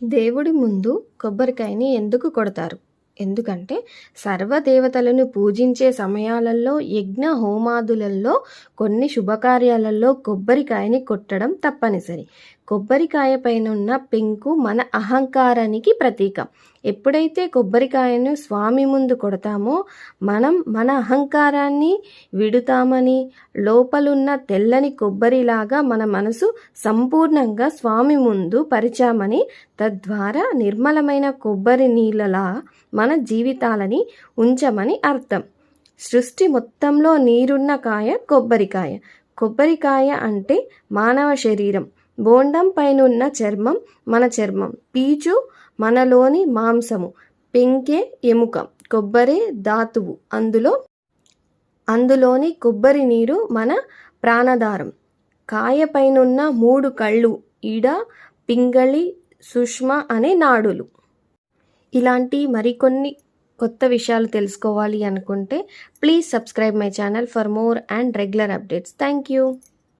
దేవుడి ముందు కొబ్బరికాయని ఎందుకు కొడతారు? ఎందుకంటే సర్వదేవతలను పూజించే సమయాలలో యజ్ఞ హోమాదులలో కొన్ని శుభకార్యాలలో కొబ్బరికాయని కొట్టడం తప్పనిసరి. కొబ్బరికాయ పైన ఉన్న పెంకు మన అహంకారానికి ప్రతీక. ఎప్పుడైతే కొబ్బరికాయను స్వామి ముందు కొడతామో మనం మన అహంకారాన్ని విడుతామని లోపలున్న తెల్లని కొబ్బరిలాగా మన మనసు సంపూర్ణంగా స్వామి ముందు పరిచామని తద్వారా నిర్మలమైన కొబ్బరి నీళ్ళలా మన జీవితాలని ఉంచమని అర్థం. సృష్టి మొత్తంలో నీరున్న కాయ కొబ్బరికాయ. కొబ్బరికాయ అంటే మానవ శరీరం. బోండం పైనున్న చర్మం మన చర్మం. పీచు మనలోని మాంసము. పెంకే ఎముక. కొబ్బరి ధాతువు. అందులో అందులోని కొబ్బరి నీరు మన ప్రాణధారం. కాయ పైనున్న మూడు కళ్ళు ఈడ పింగళి సుష్మ అనే నాడులు. ఇలాంటి మరికొన్ని కొత్త విషయాలు తెలుసుకోవాలి అనుకుంటే please subscribe my channel for more and regular updates thank you